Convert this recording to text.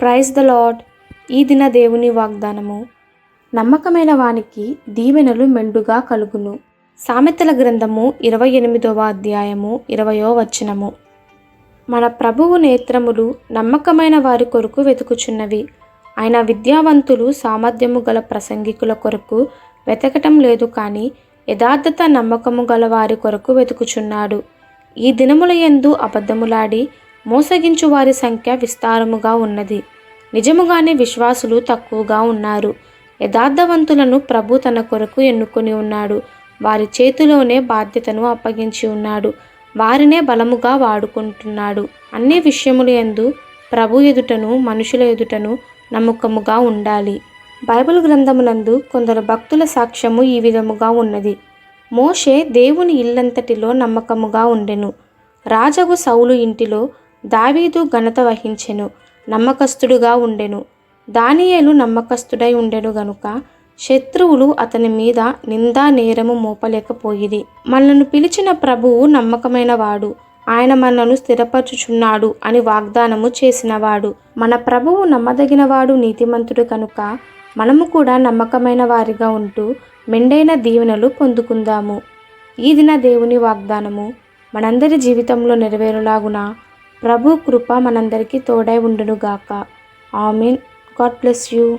Praise the lord ఈ దిన దేవుని వాగ్దానము. నమ్మకమైన వానికి దీవెనలు మెండుగా కలుగును. సామెతల గ్రంథము ఇరవై ఎనిమిదవ అధ్యాయము ఇరవయో వచనము. మన ప్రభువు నేత్రములు నమ్మకమైన వారి కొరకు వెతుకుచున్నవి. ఆయన విద్యావంతులు సామర్థ్యము గల ప్రసంగికుల కొరకు వెతకటం లేదు కానీ యథార్థత నమ్మకము గల వారి కొరకు వెతుకుచున్నాడు. ఈ దినముల యందు అబద్ధములాడి మోసగించు వారి సంఖ్య విస్తారముగా ఉన్నది. నిజముగానే విశ్వాసులు తక్కువగా ఉన్నారు. యథార్థవంతులను ప్రభు తన కొరకు ఎన్నుకొని ఉన్నాడు. వారి చేతిలోనే బాధ్యతను అప్పగించి ఉన్నాడు. వారినే బలముగా వాడుకుంటున్నాడు. అన్ని విషయముల యందు ప్రభు ఎదుటను మనుషుల ఎదుటను నమ్మకముగా ఉండాలి. బైబిల్ గ్రంథమునందు కొందరు భక్తుల సాక్ష్యము ఈ విధముగా ఉన్నది. మోషే దేవుని ఇల్లంతటిలో నమ్మకముగా ఉండెను. రాజగు సౌలు ఇంటిలో దావీదు ఘనత వహించెను నమ్మకస్తుడుగా ఉండెను. దానియేలు నమ్మకస్తుడై ఉండెను గనుక శత్రువులు అతని మీద నిందా నేరము మోపలేకపోయిరి. మనను పిలిచిన ప్రభువు నమ్మకమైన వాడు ఆయన మనను స్థిరపరచుచున్నాడు అని వాగ్దానము చేసినవాడు. మన ప్రభువు నమ్మదగినవాడు నీతిమంతుడు కనుక మనము కూడా నమ్మకమైన వారిగా ఉంటూ మెండైన దీవెనలు పొందుకుందాము. ఈ దిన దేవుని వాగ్దానము మనందరి జీవితంలో నెరవేరులాగున. ప్రభు కృప మనందరికీ తోడై ఉండునుగాక. ఆమెన్. God bless you.